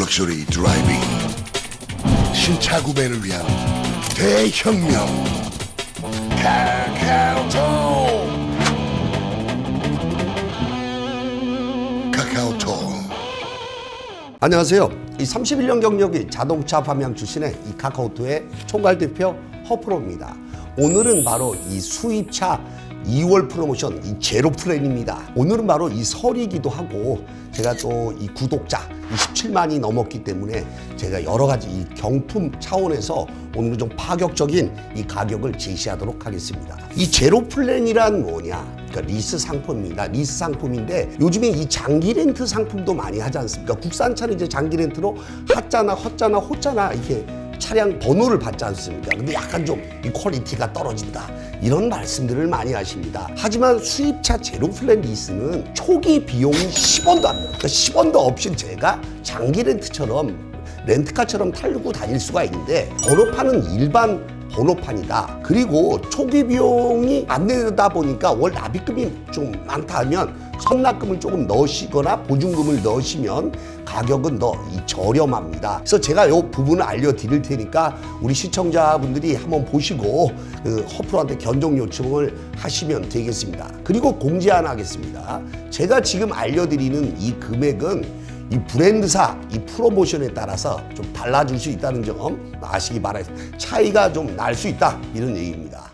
럭셔리 드라이빙 신차 구매를 위한 대혁명 카카오톡 카카오톡 안녕하세요. 이 31년 경력이 자동차 판매왕 출신의 이 카카오톡의 총괄 대표 허프로입니다. 오늘은 바로 이 수입차 2월 프로모션 이 제로 플랜입니다. 오늘은 바로 이 설이기도 하고 제가 또 이 구독자 27만이 넘었기 때문에 제가 여러 가지 이 경품 차원에서 오늘은 좀 파격적인 이 가격을 제시하도록 하겠습니다. 이 제로 플랜이란 뭐냐? 그러니까 리스 상품입니다. 리스 상품인데 요즘에 이 장기 렌트 상품도 많이 하지 않습니까? 국산차는 이제 장기 렌트로 하자나 헛자나 호자나 이렇게 차량 번호를 받지 않습니까? 근데 약간 좀 이 퀄리티가 떨어진다. 이런 말씀들을 많이 하십니다. 하지만 수입차 제로 플랜 리스는 초기 비용이 10원도 안 돼요. 그러니까 10원도 없이 제가 장기 렌트처럼 렌트카처럼 타고 다닐 수가 있는데 번호판은 일반 번호판이다. 그리고 초기 비용이 안 내다 보니까 월 납입금이 좀 많다 하면 선납금을 조금 넣으시거나 보증금을 넣으시면 가격은 더이 저렴합니다. 그래서 제가 이 부분을 알려드릴 테니까 우리 시청자분들이 한번 보시고 그 허프로한테 견적 요청을 하시면 되겠습니다. 그리고 공지 하나 하겠습니다. 제가 지금 알려드리는 이 금액은 이 브랜드사 이 프로모션에 따라서 좀 달라질 수 있다는 점 아시기 바라겠습니다. 차이가 좀 날 수 있다 이런 얘기입니다.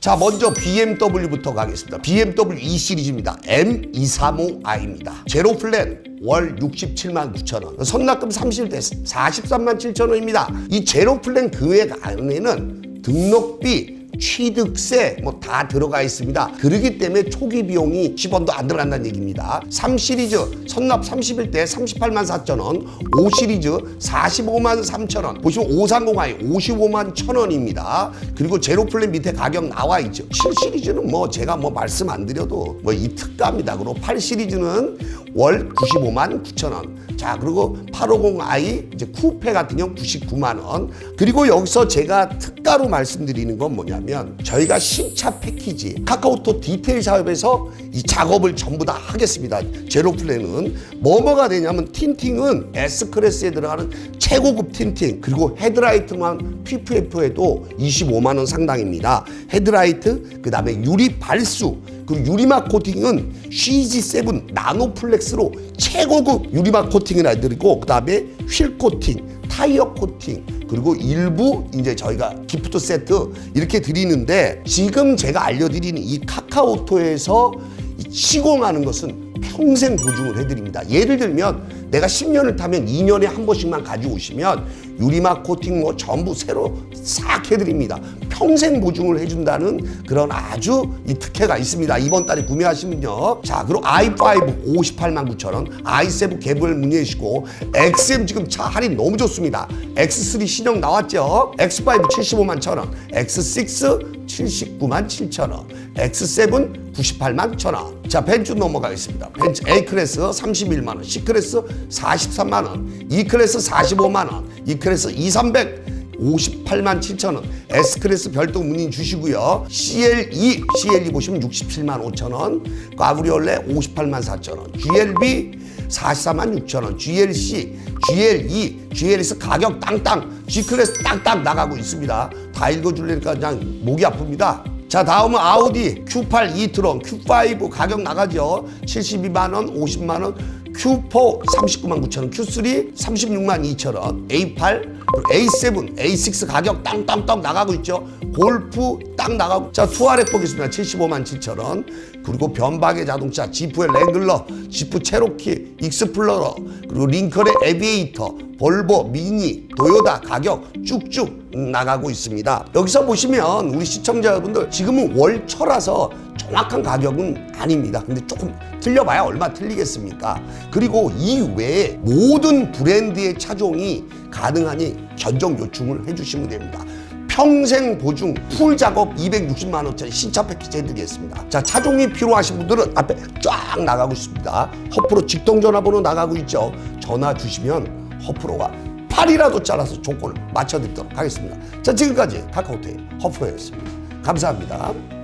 자 먼저 BMW부터 가겠습니다. BMW E 시리즈입니다. M235i입니다. 제로 플랜 월 67만 9천 원. 선납금 30대 43만 7천 원입니다. 이 제로 플랜 금액 안에는 등록비 취득세 뭐 다 들어가 있습니다. 그러기 때문에 초기 비용이 10원도 안 들어간다는 얘기입니다. 3 시리즈 선납 31대 38만 4천 원, 5 시리즈 45만 3천 원. 보시면 530i 55만 1천 원입니다. 그리고 제로 플랜 밑에 가격 나와 있죠. 7 시리즈는 뭐 제가 뭐 말씀 안 드려도 뭐 이 특가입니다. 그리고 8 시리즈는 월 95만 9천 원. 자 그리고 850i 이제 쿠페 같은 경우 99만 원. 그리고 여기서 제가 특가로 말씀드리는 건 뭐냐면 저희가 신차 패키지 카카오톡 디테일 사업에서 이 작업을 전부 다 하겠습니다. 제로 플랜은 뭐뭐가 되냐면 틴팅은 S 클래스에 들어가는 최고급 틴팅 그리고 헤드라이트만 PPF에도 25만 원 상당입니다. 헤드라이트 그 다음에 유리 발수 그리고 유리막 코팅은 CG7 나노플렉스로 최고급 유리막 코팅을 해드리고 그 다음에 휠 코팅, 타이어 코팅 그리고 일부 이제 저희가 기프트 세트 이렇게 드리는데 지금 제가 알려드리는 이 카카오톡에서 이 시공하는 것은 평생 보증을 해드립니다. 예를 들면 내가 10년을 타면 2년에 한 번씩만 가져오시면 유리막 코팅 뭐 전부 새로 싹 해드립니다. 평생 보증을 해준다는 그런 아주 이 특혜가 있습니다. 이번 달에 구매하시면요. 자, 그리고 i5 58만 9천 원, i7 개별 문의해주시고 XM 지금 차 할인 너무 좋습니다. X3 신형 나왔죠? X5 75만 천 원, X6 79만 7천 원, X7 98만 천 원. 자, 벤츠 넘어가겠습니다. 벤츠 A 클래스 31만 원, C 클래스 43만 원, E 클래스 45만 원, E 클래스 2300 58만 7천 원, S 클래스 별도 문의 주시고요. CL2, CL2 보시면 67만 5천 원, 까브리올레 58만 4천 원, GLB 44만 6천 원, GLC, GL2, GLS 가격 땅땅, G 클래스 땅땅 나가고 있습니다. 다 읽어줄래니까 그냥 목이 아픕니다. 자 다음은 아우디 Q8 이트론 Q5 가격 나가죠. 72만 원 50만 원 Q4 39만 9천 원 Q3 36만 2천 원 A8 A7 A6 가격 땅땅땅 나가고 있죠. 골프 딱 나가고 자 투아렉 보겠습니다 75만 7천 원 그리고 변박의 자동차 지프의 랭글러 지프 체로키 익스플로러 그리고 링컨의 에비에이터 볼보 미니 도요다 가격 쭉쭉 나가고 있습니다 여기서 보시면 우리 시청자분들 지금은 월초라서 정확한 가격은 아닙니다. 근데 조금 틀려봐야 얼마 틀리겠습니까? 그리고 이 외에 모든 브랜드의 차종이 가능하니 견적 요청을 해주시면 됩니다. 평생 보증 풀 작업 260만 원짜리 신차 패키지 해드리겠습니다. 자 차종이 필요하신 분들은 앞에 쫙 나가고 있습니다. 허프로 직통 전화번호 나가고 있죠. 전화 주시면 허프로가 팔이라도 잘라서 조건을 맞춰드리도록 하겠습니다. 자 지금까지 카카오톡의 허프로였습니다. 감사합니다.